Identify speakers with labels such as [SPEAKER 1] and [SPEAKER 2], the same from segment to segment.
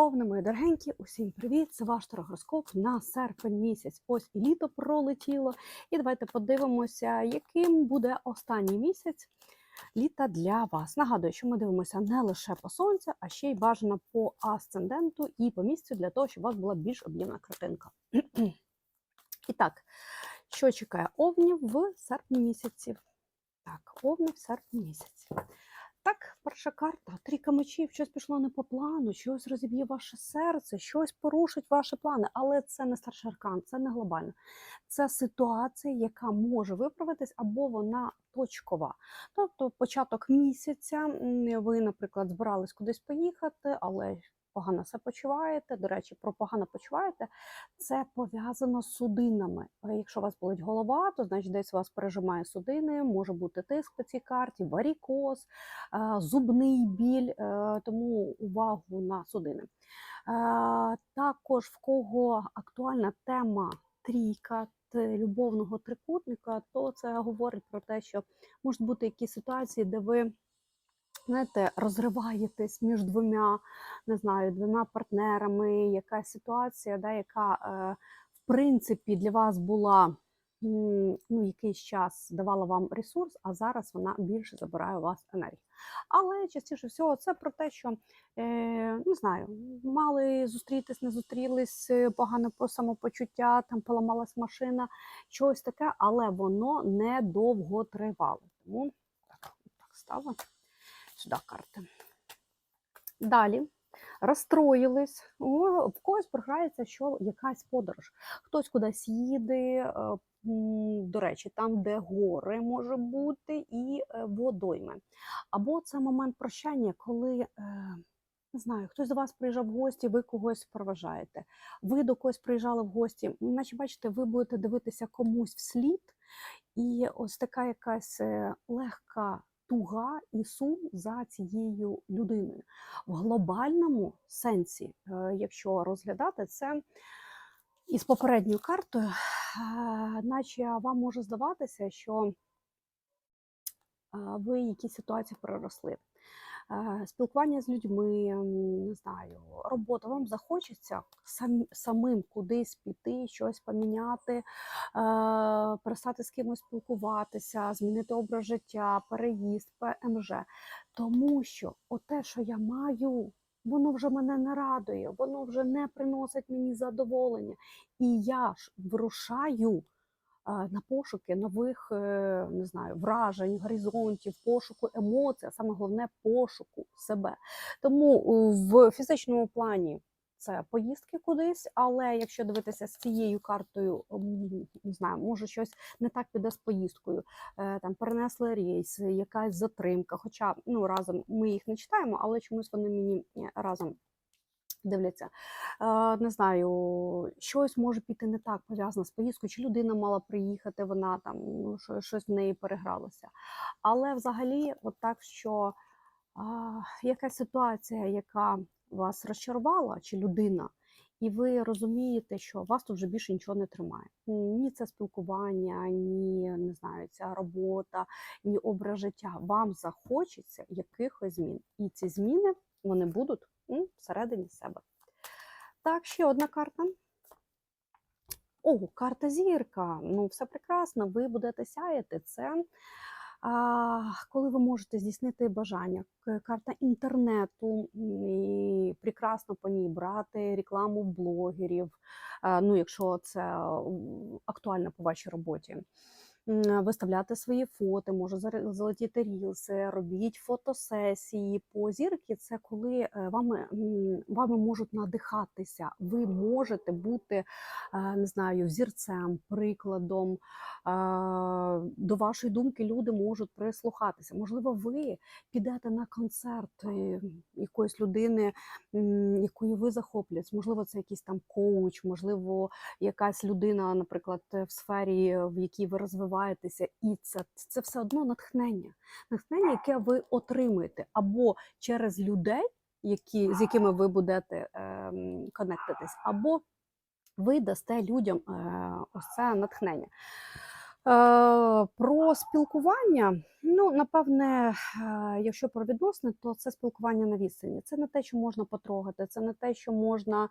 [SPEAKER 1] Овни, мої дорогенькі, усім привіт! Це ваш тарогороскоп на серпень місяць. Ось і літо пролетіло. І давайте подивимося, яким буде останній місяць літа для вас. Нагадую, що ми дивимося не лише по сонцю, а ще й бажано по асценденту і по місцю для того, щоб у вас була більш об'ємна картинка. І так, що чекає овнів в серпні місяці? Так, овни в серпні місяці. Так, перша карта. Трійка мечів, щось пішло не по плану, щось розіб'є ваше серце, щось порушить ваші плани. Але це не старший аркан, це не глобально. Це ситуація, яка може виправитись, або вона точкова. Тобто, початок місяця, ви, наприклад, збирались кудись поїхати, але погано себе почуваєте. До речі, про погано почуваєте, це пов'язано з судинами. Е, Якщо у вас болить голова, то значить десь у вас пережимає судини, може бути тиск по цій карті, варікоз, е, зубний біль, е, тому увагу на судини. Також в кого актуальна тема трійка. Любовного трикутника, то це говорить про те, що можуть бути якісь ситуації, де ви знаєте, розриваєтесь між двома, не знаю, двома партнерами, якась ситуація, да, яка е, в принципі для вас була ну, якийсь час давала вам ресурс, а зараз вона більше забирає у вас енергію. Але частіше всього це про те, що е, не знаю, мали зустрітись, не зустрілись, е, погане по самопочуття, там поламалась машина, щось таке, але воно не довго тривало. Тому так, так ставимо сюди карти. Далі розстроїлись, о, в когось програється, що якась подорож. Хтось кудись їде, е, до речі, там, де гори може бути, і е, водойми. Або це момент прощання, коли. е, Не знаю, хтось до вас приїжджав в гості, ви когось проважаєте. Ви до когось приїжджали в гості. Наче бачите, ви будете дивитися комусь вслід, і ось така якась легка туга і сум за цією людиною. В глобальному сенсі, е, якщо розглядати це із попередньою картою, е, наче вам може здаватися, що е, ви якісь ситуації переросли. Е, Спілкування з людьми, не знаю, робота, вам захочеться сам, самим кудись піти, щось поміняти, е, перестати з кимось спілкуватися, змінити образ життя, переїзд, ПМЖ. Тому що оте, що я маю, воно вже мене не радує, воно вже не приносить мені задоволення. І я ж вирушаю на пошуки нових е, не знаю, вражень, горизонтів, пошуку емоцій, а саме головне пошуку себе. Тому в фізичному плані це поїздки кудись, але якщо дивитися з цією картою, не знаю, може щось не так піде з поїздкою. Е, Там перенесли рейс, якась затримка. Хоча ну разом ми їх не читаємо, але чомусь вони мені е, разом. Дивляться, Е, не знаю, щось може піти не так пов'язано з поїздкою, чи людина мала приїхати, вона там ну, щось в неї перегралося. Але взагалі, от так, що якась ситуація, яка вас розчарувала, чи людина, і ви розумієте, що вас тут вже більше нічого не тримає. Ні це спілкування, ні не знаю, ця робота, ні образ життя. Вам захочеться якихось змін. І ці зміни вони будуть всередині себе. Так, ще одна карта. О, карта зірка. Ну, все прекрасно, ви будете сяяти. Це а, коли ви можете здійснити бажання. Карта інтернету, і прекрасно по ній брати рекламу блогерів, а, ну, якщо це актуально по вашій роботі. Виставляти свої фото, може залетіти рілси, робіть фотосесії. По зірки це коли е, вами, вами можуть надихатися. Ви можете бути, е, не знаю, взірцем, прикладом. До вашої думки люди можуть прислухатися. Можливо, ви підете на концерт е, якоїсь людини, якою ви захоплюєтесь. Можливо, це якийсь там коуч, можливо, якась людина, наприклад, в сфері, в якій ви розвиваєтеся, і це, це все одно натхнення. Натхнення, яке ви отримуєте або через людей, які, з якими ви будете е, конектитись, або ви дасте людям е, ось це натхнення. Е, Про спілкування, ну, напевне, е, якщо про відносини, то це спілкування на відстані. Це не те, що можна потрогати, це не те, що можна, е,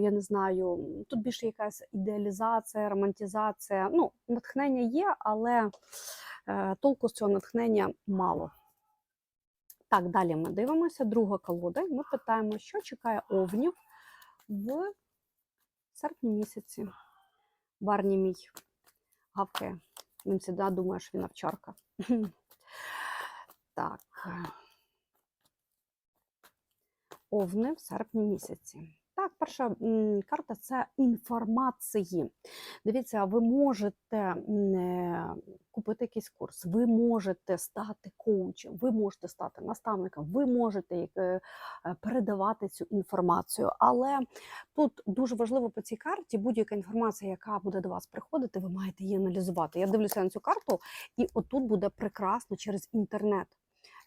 [SPEAKER 1] я не знаю, тут більше якась ідеалізація, романтизація. Ну, натхнення є, але толку з цього натхнення мало. Так, далі ми дивимося. Друга колода. Ми питаємо, що чекає овнів в серпні місяці. Барні мій гавкає. Він завжди думає, що він овчарка. Так. Овни в серпні місяці. Так, перша карта це інформації. Дивіться, ви можете е, купити якийсь курс, ви можете стати коучем, ви можете стати наставником, ви можете е, е, передавати цю інформацію. Але тут дуже важливо по цій карті будь-яка інформація, яка буде до вас приходити, ви маєте її аналізувати. Я дивлюся на цю карту, і отут буде прекрасно через інтернет.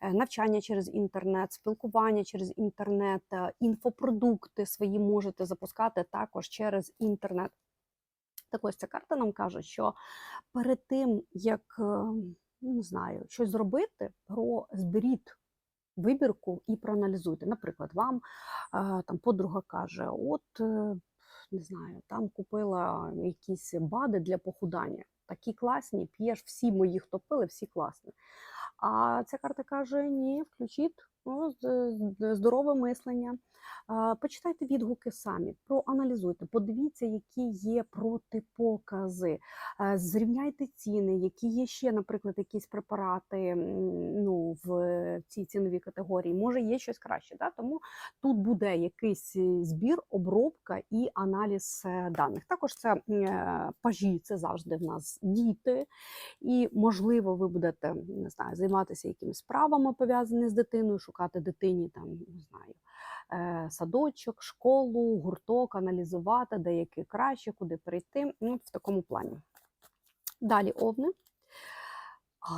[SPEAKER 1] Е, Навчання через інтернет, спілкування через інтернет, е, інфопродукти свої можете запускати також через інтернет. Так ось ця карта нам каже, що перед тим, як е, ну, не знаю, щось зробити, про зберіть вибірку і проаналізуйте. Наприклад, вам там подруга каже: от не знаю, там купила якісь бади для похудання. Такі класні, п'єш всі мої, хто пили, всі класні. А ця карта каже: ні, включіть ну, здорове мислення. Почитайте відгуки самі, проаналізуйте, подивіться, які є протипокази, зрівняйте ціни, які є ще, наприклад, якісь препарати ну, в цій ціновій категорії. Може, є щось краще. Да? Тому тут буде якийсь збір, обробка і аналіз е, даних. Також це е, пажі, це завжди в нас діти, і можливо, ви будете не знаю, займатися якимись справами пов'язаними з дитиною, шукати дитині там, не знаю. е, Садочок, школу, гурток, аналізувати, де який краще, куди перейти. Ну, в такому плані. Далі овни.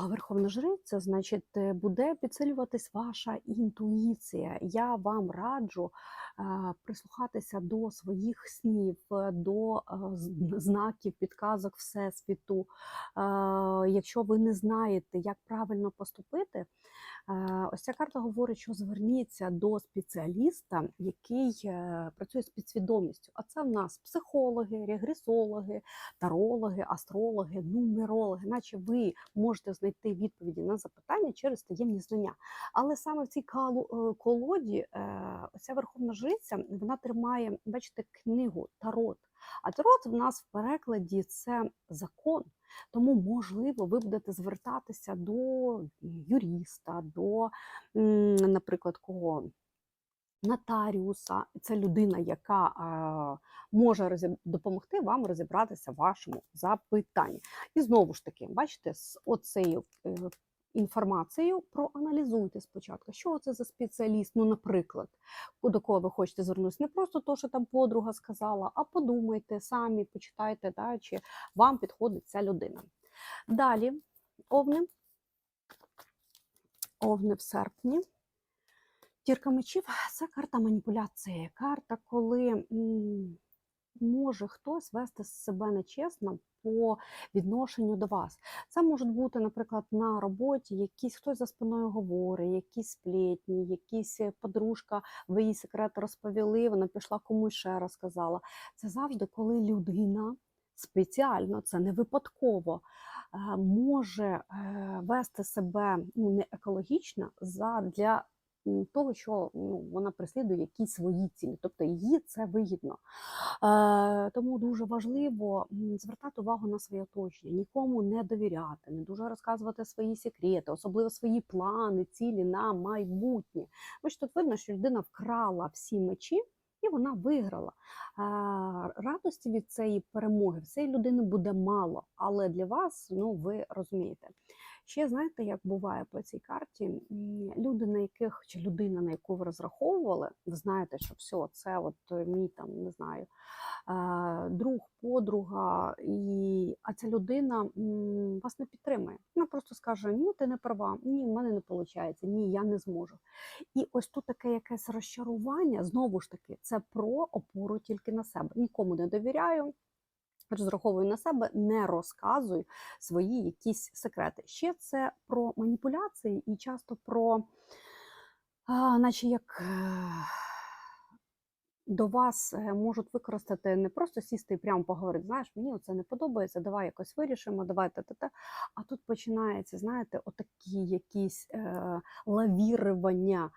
[SPEAKER 1] Верховна Жриця, значить, е, буде підсилюватись ваша інтуїція. Я вам раджу е, прислухатися до своїх снів, до знаків, підказок Всесвіту. Якщо ви не знаєте, як правильно поступити, ось ця карта говорить, що зверніться до спеціаліста, який е, працює з підсвідомістю. А це в нас психологи, регресологи, тарологи, астрологи, нумерологи, наче ви можете знайти відповіді на запитання через таємні знання. Але саме в цій е, колоді е, оця верховна жриця вона тримає, бачите, книгу Тарот. А тарот в нас в перекладі це закон. Тому, можливо, ви будете звертатися до юриста, до, наприклад, кого нотаріуса. Це людина, яка е, може розіб- допомогти вам розібратися в вашому запитанні. І знову ж таки, бачите, з оцею інформацією проаналізуйте спочатку, що це за спеціаліст. Ну, наприклад, до кого ви хочете звернутися. Не просто то, що там подруга сказала, а подумайте самі, почитайте, да, чи вам підходить ця людина. Далі, овни. Овни в серпні. Тірка мечів це карта маніпуляції. Карта, коли м, може хтось вести себе нечесно по відношенню до вас. Це можуть бути, наприклад, на роботі якісь хтось за спиною говорить, якісь сплетні, якісь е, подружка, ви їй секрет розповіли, вона пішла комусь ще розказала. Це завжди, коли людина спеціально, це не випадково, е, може е, вести себе ну, не екологічно задля м, того, що ну, вона преслідує якісь свої цілі, тобто їй це вигідно. Е, тому дуже важливо звертати увагу на своє оточення, нікому не довіряти, не дуже розказувати свої секрети, особливо свої плани, цілі на майбутнє. Ось тут видно, що людина вкрала всі мечі. І вона виграла. Е, Радості від цієї перемоги в цієї людини буде мало, але для вас, ну ви розумієте. Ще знаєте, як буває по цій карті, люди, на яких чи людина, на яку ви розраховували, ви знаєте, що все, це от е, мій там, не знаю, е, друг, подруга, і... а ця людина вас не підтримує. Вона просто скаже: Ні, ти не права, ні, в мене не виходить, ні, я не зможу. І ось тут таке якесь розчарування, знову ж таки, це про опору тільки на себе. Нікому не довіряю. Розраховую на себе, не розказую свої якісь секрети. Ще це про маніпуляції і часто про, а, наче як. е, До вас е, можуть використати не просто сісти і прямо поговорити, знаєш, мені це не подобається, давай якось вирішимо, давай те. А тут починається, знаєте, отакі якісь е, лавірування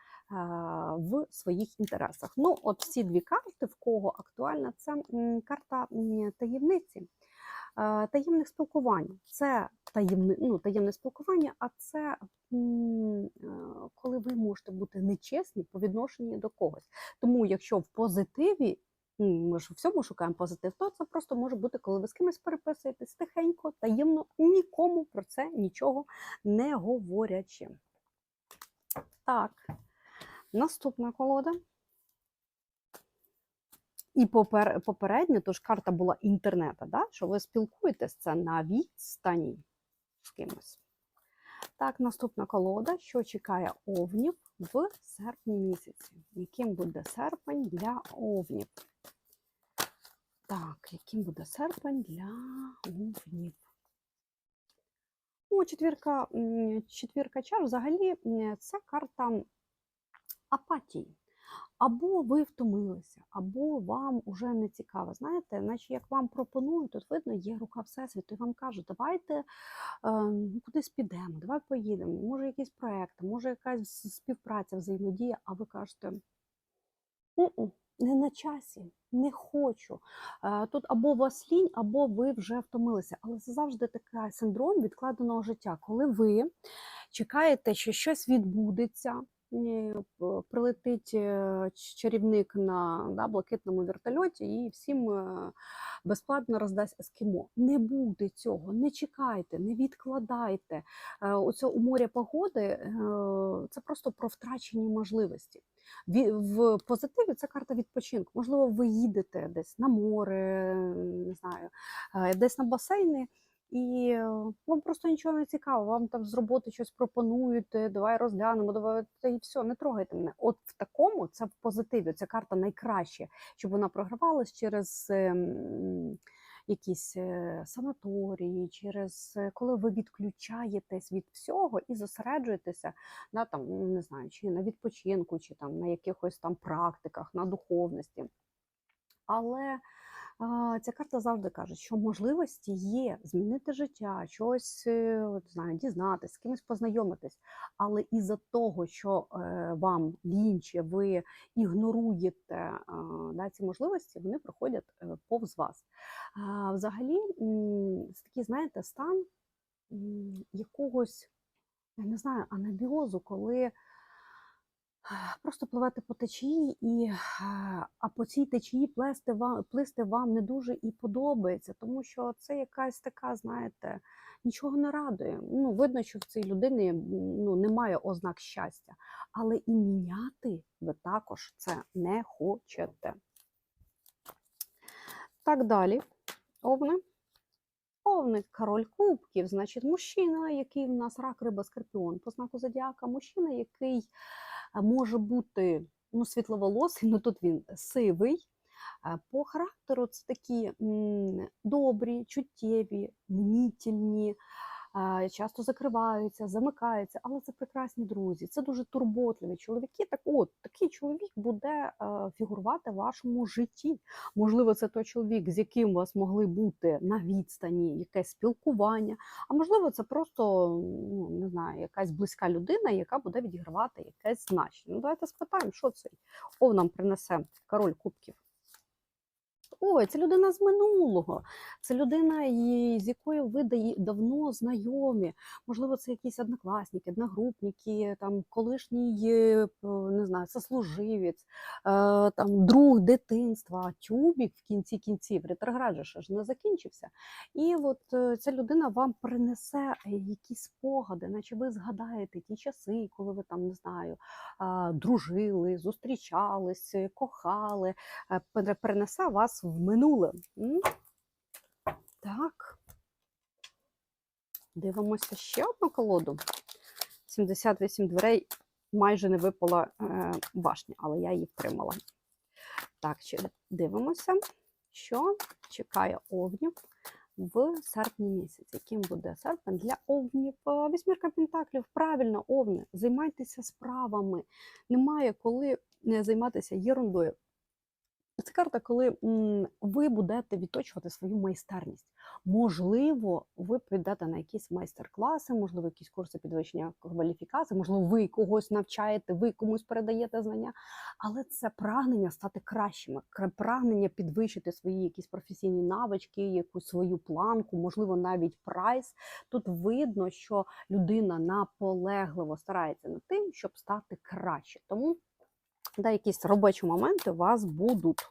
[SPEAKER 1] в своїх інтересах. Ну, от всі дві карти, в кого актуальна, це карта таємниці, таємних спілкувань. Це таємне, ну, таємне спілкування, а це коли ви можете бути нечесні по відношенню до когось. Тому, якщо в позитиві, ми ж у всьому шукаємо позитив, то це просто може бути, коли ви з кимось переписуєтесь тихенько, таємно, нікому про це нічого не говорячи. Так, наступна колода. І попер, попередньо, тож карта була інтернету, да? що ви спілкуєтесь це на відстані з кимось. Так, наступна колода, що чекає овнів в серпні місяці. Яким буде серпень для овнів? Так, яким буде серпень для овнів? Ну, четвірка, четвірка чаш взагалі це карта апатії. Або ви втомилися, або вам уже не цікаво. Знаєте, наче як вам пропонують, тут видно, є рука Всесвіту, і вам кажуть, давайте е, кудись підемо, давай поїдемо, може якийсь проєкт, може якась співпраця, взаємодія, а ви кажете, «М-м, не на часі, не хочу. Е, Тут або у вас лінь, або ви вже втомилися. Але це завжди такий синдром відкладеного життя, коли ви чекаєте, що щось відбудеться. Е, Прилетить е, чарівник на да, блакитному вертольоті і всім е, безплатно роздасть ескімо. Не буде цього, не чекайте, не відкладайте. Оце у моря погоди це просто про втрачені можливості. В позитиві це карта відпочинку. Можливо, ви їдете десь на море, не знаю, десь на басейни, і е, вам просто нічого не цікаво. Вам там з роботи щось пропонують, е, давай розглянемо, давай і все, не трогайте мене. От в такому це в позитиві. Ця карта найкраще, щоб вона програвалась через. ем, Якісь е, санаторії, через коли ви відключаєтесь від всього і зосереджуєтеся на там, ну, не знаю, чи на відпочинку, чи там на якихось там практиках, на духовності. Але ця карта завжди каже, що можливості є змінити життя, щось е, знаю, дізнатись, з кимось познайомитись. Але із-за того, що е, вам лінче, ви ігноруєте е, да, ці можливості, вони проходять повз вас. Взагалі, це такий, знаєте, стан якогось, я не знаю, анабіозу, коли просто пливете по течії, і, а по цій течії плести вам, плисти вам не дуже і подобається, тому що це якась така, знаєте, нічого не радує. Ну, видно, що в цій людини ну, немає ознак щастя, але і міняти ви також це не хочете. Так далі. Овни. Овни, король кубків, значить, мужчина, який в нас рак, риба, скорпіон, по знаку зодіака, мужчина, який може бути ну, світловолосий, ну тут він сивий. По характеру це такі добрі, чуттєві, мнітільні, часто закриваються, замикаються, але це прекрасні друзі, це дуже турботливі чоловіки. Так от такий чоловік буде е, фігурувати в вашому житті. Можливо, це той чоловік, з яким у вас могли бути на відстані якесь спілкування, а можливо, це просто ну, не знаю, якась близька людина, яка буде відігравати якесь значення. Ну, давайте спитаємо, що цей ов нам принесе король кубків. Ой, це людина з минулого. Це людина, з якою ви давно знайомі. Можливо, це якісь однокласники, одногрупники, там колишній е, не знаю, сослуживець, е, там друг дитинства, тюбік в кінці кінців, ретроград же ж не закінчився. І от е, ця людина вам принесе якісь спогади, наче ви згадаєте ті часи, коли ви там не знаю, дружили, зустрічались, кохали, е, перенесе вас в минуле. Так. Дивимося ще одну колоду. 78 дверей майже не випала е, башня, але я її втримала. Так, дивимося, що чекає овнів в серпні місяці. Яким буде серпень для овнів? Е, Вісьмірка Пентаклів, правильно, овни, займайтеся справами. Немає коли не займатися єрундою. Це карта, коли ви будете відточувати свою майстерність. Можливо, ви підете на якісь майстер-класи, можливо, якісь курси підвищення кваліфікації, можливо, ви когось навчаєте, ви комусь передаєте знання, але це прагнення стати кращими, прагнення підвищити свої якісь професійні навички, якусь свою планку, можливо, навіть прайс. Тут видно, що людина наполегливо старається над тим, щоб стати краще. Тому да, якісь робочі моменти у вас будуть.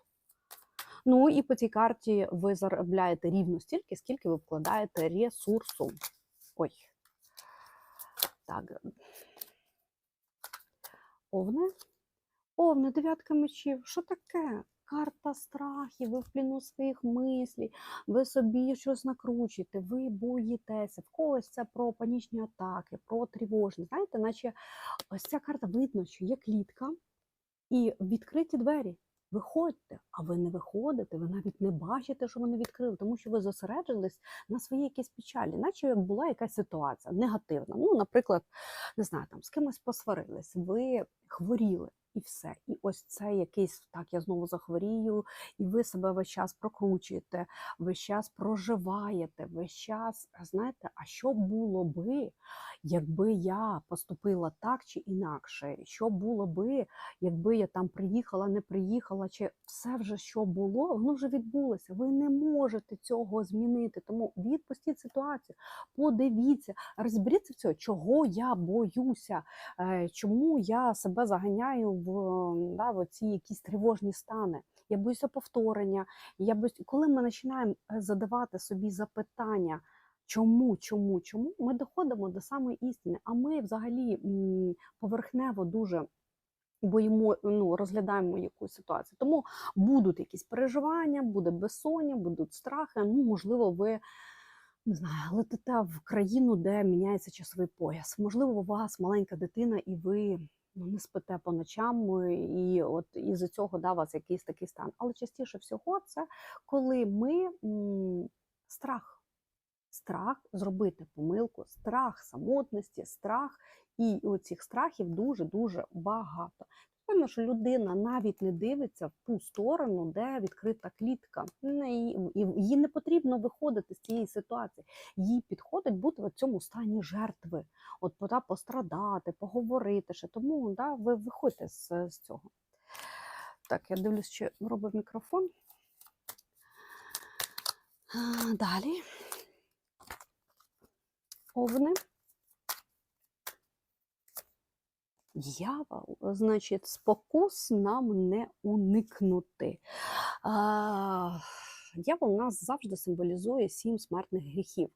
[SPEAKER 1] Ну і по цій карті ви заробляєте рівно стільки, скільки ви вкладаєте ресурсу. Ой. Так. Овни. Овни, дев'ятка мечів. Що таке? Карта страхів, ви в пліну своїх мислів, ви собі щось накручуєте, ви боїтеся. В когось це про панічні атаки, про тривожність. Знаєте, наче ось ця карта видно, що є клітка і відкриті двері. Виходьте, а ви не виходите, ви навіть не бачите, що вони відкрили, тому що ви зосереджились на своїй якійсь печалі, наче як була якась ситуація негативна. Ну, наприклад, не знаю, там з кимось посварились, ви хворіли і все. І ось це якийсь так, я знову захворію, і ви себе весь час прокручуєте, весь час проживаєте, весь час знаєте, а що було би, якби я поступила так чи інакше? Що було би, якби я там приїхала, не приїхала, чи все вже що було, воно вже відбулося. Ви не можете цього змінити. Тому відпустіть ситуацію, подивіться, розберіться в цьому, чого я боюся, е, чому я себе заганяю в, да, в ці якісь тривожні стани. Я боюся повторення. Я боюсь... Коли ми починаємо е, задавати собі запитання. Чому, чому, чому ми доходимо до самої істини? А ми взагалі поверхнево дуже боїмо, ну, розглядаємо якусь ситуацію. Тому будуть якісь переживання, буде безсоння, будуть страхи. Ну, можливо, ви не знаю, летите в країну, де міняється часовий пояс. Можливо, у вас маленька дитина, і ви ну, не спите по ночам, і от із-за цього да, у вас якийсь такий стан. Але частіше всього, це коли ми м, страх. Страх зробити помилку, страх самотності, страх, і оцих страхів дуже-дуже багато. Певно, що людина навіть не дивиться в ту сторону, де відкрита клітка. Їй не потрібно виходити з цієї ситуації. Їй підходить бути в цьому стані жертви, от да, пострадати, поговорити ще. Тому да, ви виходьте з, з цього. Так, я дивлюсь, чи робив мікрофон. Далі. Овни. Дьявол, значить, спокус нам не уникнути. А, Дьявол нас завжди символізує сім смертних гріхів.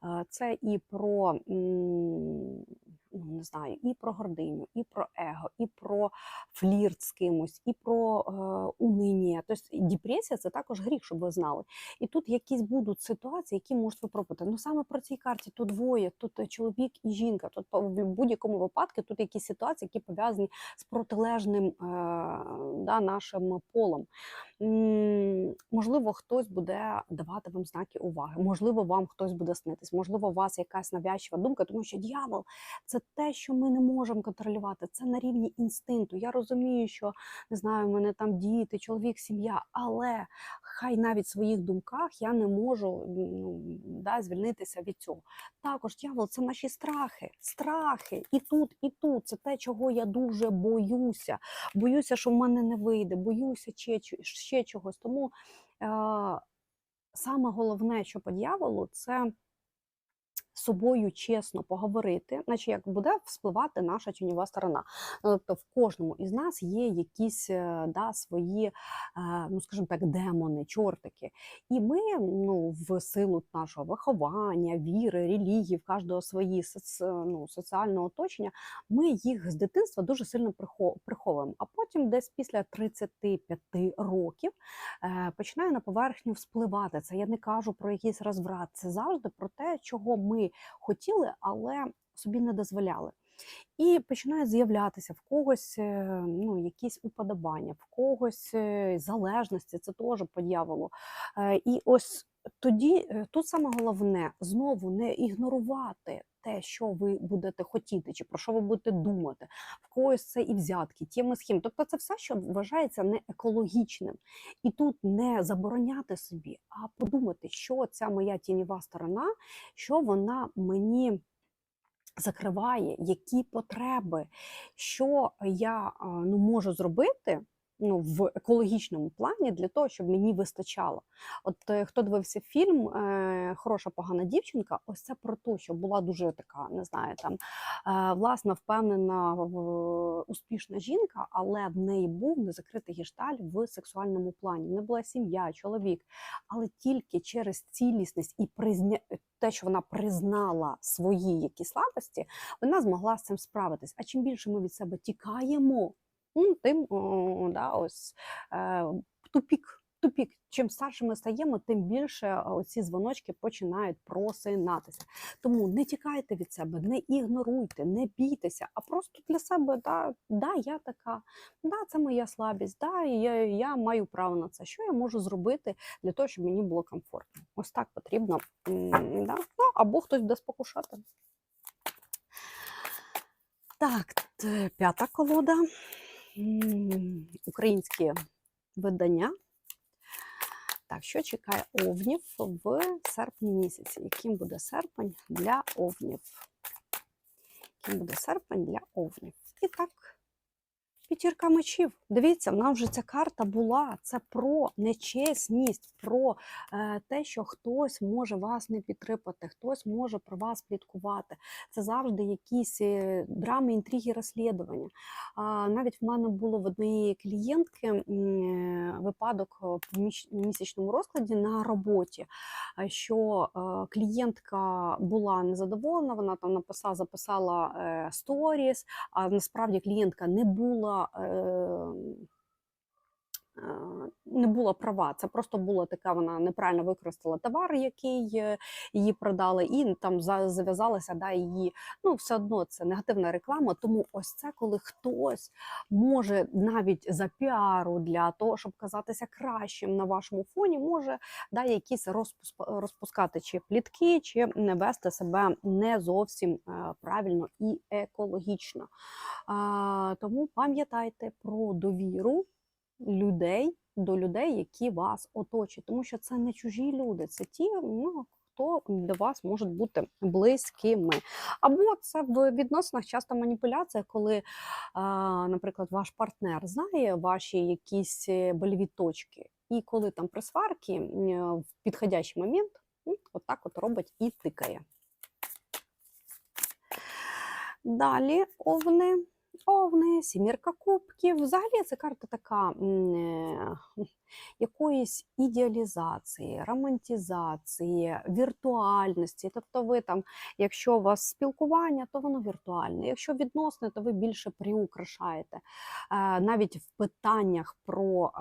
[SPEAKER 1] А, Це і про ну, не знаю, і про гординю, і про его, і про флірт з кимось, і про е, униння. Тобто депресія це також гріх, щоб ви знали. І тут якісь будуть ситуації, які можуть випробувати. Ну саме про цій карті тут двоє, тут е, чоловік і жінка. Тут в будь-якому випадку тут якісь ситуації, які пов'язані з протилежним е, да, нашим полом. М, Можливо, хтось буде давати вам знаки уваги, можливо, вам хтось буде снитись, можливо, у вас якась навязчива думка, тому що дьявол це те, що ми не можемо контролювати. Це на рівні інстинкту. Я розумію, що не знаю, у мене там діти, чоловік, сім'я, але хай навіть в своїх думках я не можу ну, да, звільнитися від цього. Також дьявол це наші страхи, страхи і тут, і тут. Це те, чого я дуже боюся. Боюся, що в мене не вийде, боюся ще, ще чогось. Тому е, саме головне, що по дьяволу, це собою чесно поговорити, наче як буде вспливати наша тіньова сторона. Тобто в кожному із нас є якісь е, да, свої, е, ну скажімо так, демони, чортики. І ми ну, в силу нашого виховання, віри, релігії, в кожного свої ну, соціального оточення, ми їх з дитинства дуже сильно приховуємо. А потім, десь після 35 років, е, починає на поверхню вспливати. Це я не кажу про якийсь розврат. Це завжди про те, чого ми хотіли, але собі не дозволяли. І починають з'являтися в когось е, ну, якісь уподобання, в когось е, залежності, це теж по дьяволу. Е, І ось тоді тут саме головне знову не ігнорувати те, що ви будете хотіти, чи про що ви будете думати, в когось це і взятки, теми схем. Тобто це все, що вважається не екологічним. І тут не забороняти собі, а подумати, що ця моя тіньова сторона, що вона мені закриває, які потреби, що я ну, можу зробити. Ну, в екологічному плані для того, щоб мені вистачало. От е, хто дивився фільм е, Хороша погана дівчинка, ось це про те, що була дуже така, не знаю, там е, власна, впевнена, успішна жінка, але в неї був незакритий гешталь в сексуальному плані. Не була сім'я, чоловік, але тільки через цілісність і призня... те, що вона признала свої якісь слабості, вона змогла з цим справитись. А чим більше ми від себе тікаємо, м, тим да, ось е, тупік. Тупік, чим старше ми стаємо, тим більше оці дзвоночки починають просинатися. Тому не тікайте від себе, не ігноруйте, не бійтеся, а просто для себе да, да, я така, да, це моя слабість, да, я, я маю право на це. Що я можу зробити для того, щоб мені було комфортно? Ось так потрібно. Да? Ну, або хтось буде спокушати. Так, п'ята колода. Українські видання. Так, що чекає овнів в серпні місяці? Яким буде серпень для овнів? Яким буде серпень для овнів? І так, п'ятірка мечів. Дивіться, в вже ця карта була. Це про нечесність, про е, те, що хтось може вас не підтримати, хтось може про вас пліткувати. Це завжди якісь е, драми, інтриги, розслідування. Навіть в мене було в однієї клієнтки е, випадок в місячному розкладі на роботі, що клієнтка була незадоволена, вона там написала, записала сторіс, а насправді клієнтка не була. Е, е, не була права, це просто була така, вона неправильно використала товар, який е, її продали, і там за- зав'язалася да, її. Ну, все одно це негативна реклама. Тому ось це, коли хтось може навіть за піару для того, щоб казатися кращим на вашому фоні, може да, якісь розпуск- розпускати чи плітки, чи не вести себе не зовсім е, правильно і екологічно. Тому пам'ятайте про довіру людей до людей, які вас оточують, тому що це не чужі люди, це ті, ну. Хто для вас можуть бути близькими, або це в відносинах часто маніпуляція, коли, наприклад, ваш партнер знає ваші якісь е, больові точки, і коли там при сварці в підходящий момент отак от робить і тикає. Далі овни. Овни, сімірка кубків. Взагалі це карта така е, якоїсь ідеалізації, романтизації, віртуальності. Тобто, ви там, якщо у вас спілкування, то воно віртуальне. Якщо відносне, то ви більше приукрашаєте. Е, Навіть в питаннях про.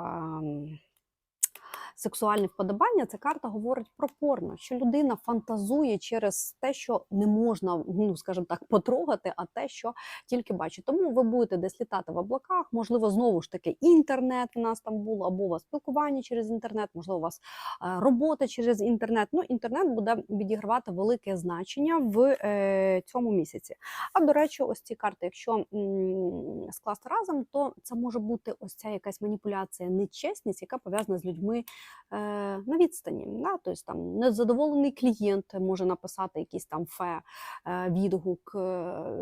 [SPEAKER 1] Сексуальне вподобання, ця карта говорить про порно, що людина фантазує через те, що не можна, ну скажімо так, потрогати, а те, що тільки бачить. Тому ви будете десь літати в облаках, можливо, знову ж таки, інтернет у нас там було, або у вас спілкування через інтернет, можливо, у вас е, робота через інтернет. Ну, інтернет буде відігравати велике значення в е, цьому місяці. А до речі, ось ці карти, якщо м, скласти разом, то це може бути ось ця якась маніпуляція, нечесність, яка пов'язана з людьми на відстані. Да? Тобто там незадоволений клієнт може написати якийсь там фе е, відгук, е,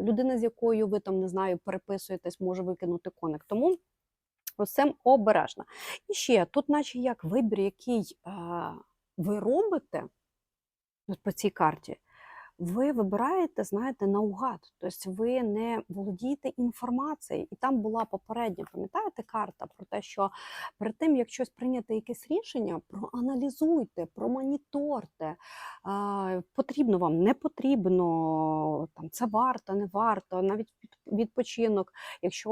[SPEAKER 1] людина, з якою ви там не знаю, переписуєтесь, може викинути коник. Тому оце цим обережно. І ще тут, наче як вибір, який е, ви робите по цій карті. Ви вибираєте, знаєте, наугад, тобто ви не володієте інформацією. І там була попередня, пам'ятаєте, карта про те, що перед тим, як щось прийняти якесь рішення, проаналізуйте, промоніторте. Потрібно вам, не потрібно, там, це варто, не варто, навіть відпочинок. Якщо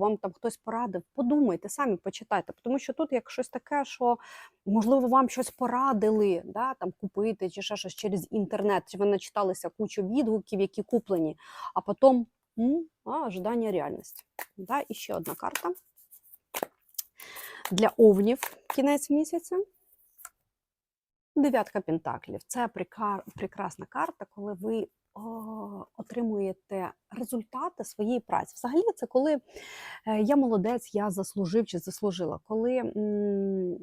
[SPEAKER 1] вам там хтось порадив, подумайте, самі почитайте. Тому що тут як щось таке, що можливо вам щось порадили, да, там купити чи ще щось через інтернет, чи ви начиталися кучу відгуків, які куплені, а потім М, ожидання реальності. Да, і ще одна карта. Для овнів кінець місяця. Дев'ятка пентаклів. Це прекрасна карта, коли ви о, отримуєте результати своєї праці. Взагалі, це коли е, я молодець, я заслужив чи заслужила. Коли м,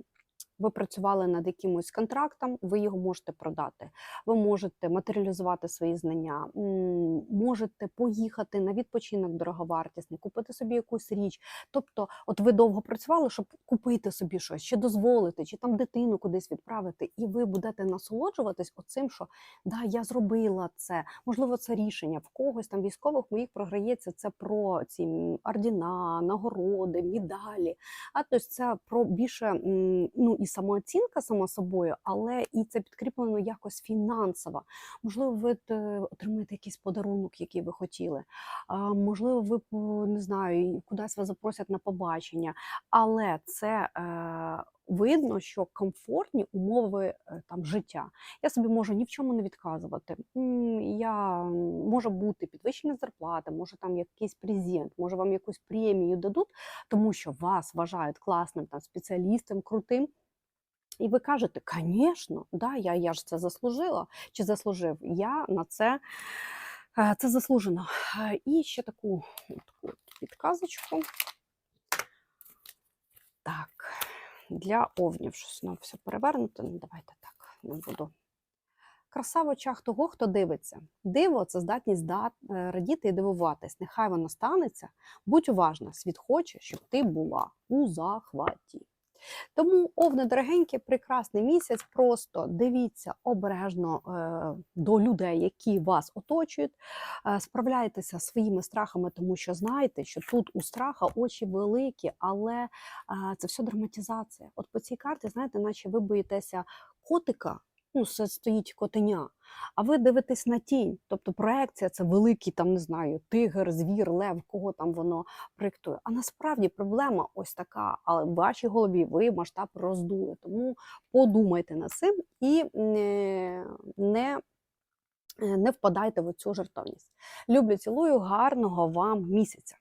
[SPEAKER 1] ви працювали над якимось контрактом, ви його можете продати. Ви можете матеріалізувати свої знання, можете поїхати на відпочинок дороговартісний, купити собі якусь річ. Тобто, от ви довго працювали, щоб купити собі щось, чи дозволити, чи там дитину кудись відправити, і ви будете насолоджуватись оцим, що да, я зробила це. Можливо, це рішення в когось там військових моїх програється це про ці ордіна, нагороди, медалі. А тобто це про більше ну і самооцінка сама собою, але і це підкріплено якось фінансово. Можливо, ви е, отримаєте якийсь подарунок, який ви хотіли. Можливо, ви не знаю, кудись вас запросять на побачення, але це. Е, Видно, що комфортні умови е, там життя. Я собі можу ні в чому не відказувати. Я може бути підвищення зарплати, може там якийсь презент, може вам якусь премію дадуть, тому що вас вважають класним там спеціалістом, крутим. І ви кажете, звісно, да, я, я ж це заслужила чи заслужив. Я на це, це заслужено. І ще таку, таку підказочку. Так, для овнів щось знову все перевернуто. Ну, давайте так, не буду. Краса в очах того, хто дивиться. Диво це здатність дат, е, радіти і дивуватись. Нехай воно станеться. Будь уважна, світ хоче, щоб ти була у захваті. Тому, овни дорогенькі, прекрасний місяць. Просто дивіться обережно е, до людей, які вас оточують. Е, справляйтеся своїми страхами, тому що знаєте, що тут у страха очі великі, але е, це все драматизація. От по цій карті, знаєте, наче ви боїтеся котика. Ну, стоїть котеня, а ви дивитесь на тінь. Тобто проекція це великий, там не знаю, тигр, звір, лев, кого там воно проєктує. А насправді проблема ось така, але в вашій голові ви масштаб роздули. Тому подумайте над цим і не, е, не впадайте в цю жартовність. Люблю, цілую, гарного вам місяця.